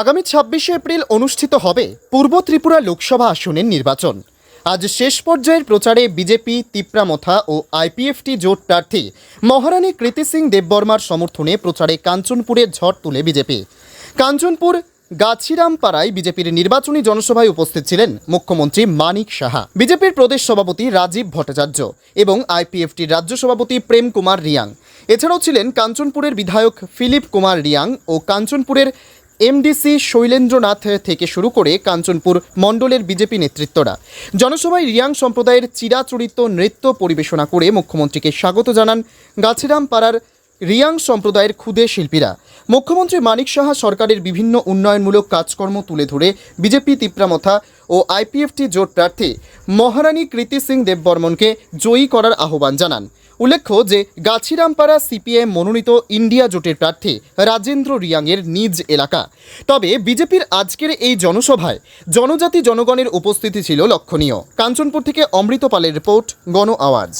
আগামী ছাব্বিশে এপ্রিল অনুষ্ঠিত হবে পূর্ব ত্রিপুরা লোকসভা আসনের নির্বাচন। আজ শেষ পর্যায়ের প্রচারে বিজেপি তিপ্রামথা ও আইপিএফটি জোট প্রার্থী মহারানী কৃতি সিং দেববর্মার সমর্থনে প্রচারে কাঞ্চনপুরে ঝড় তুলে বিজেপি। কাঞ্চনপুর, গাছিরামপাড়ায় বিজেপির নির্বাচনী জনসভায় উপস্থিত ছিলেন মুখ্যমন্ত্রী মানিক সাহা। বিজেপির প্রদেশ সভাপতি রাজীব ভট্টাচার্য এবং আইপিএফটির রাজ্য সভাপতি প্রেম কুমার রিয়াং। এছাড়াও ছিলেন কাঞ্চনপুরের বিধায়ক ফিলিপ কুমার রিয়াং ও কাঞ্চনপুরের এমডিসি শৈলেন্দ্রনাথ থেকে শুরু করে কাঞ্চনপুর মণ্ডলের বিজেপি নেতৃত্বরা। জনসভায় রিয়াং সম্প্রদায়ের চিরাচরিত নৃত্য পরিবেশনা করে মুখ্যমন্ত্রীকে স্বাগত জানান গাছিরাম পাড়ার রিয়াং সম্প্রদায়ের ক্ষুদে শিল্পীরা। মুখ্যমন্ত্রী মানিক সাহা সরকারের বিভিন্ন উন্নয়নমূলক কাজকর্ম তুলে ধরে বিজেপি, তিপ্রামথা ও আইপিএফটি জোট প্রার্থী মহারানী কৃতি সিং দেববর্মনকে জয়ী করার আহ্বান জানান। উল্লেখ্য যে, গাছিরামপাড়া সিপিএম মনোনীত ইন্ডিয়া জোটের প্রার্থী রাজেন্দ্র রিয়াংয়ের নিজ এলাকা। তবে বিজেপির আজকের এই জনসভায় জনজাতি জনগণের উপস্থিতি ছিল লক্ষণীয়। কাঞ্চনপুর থেকে অমৃতপালের রিপোর্ট, গণ আওয়াজ।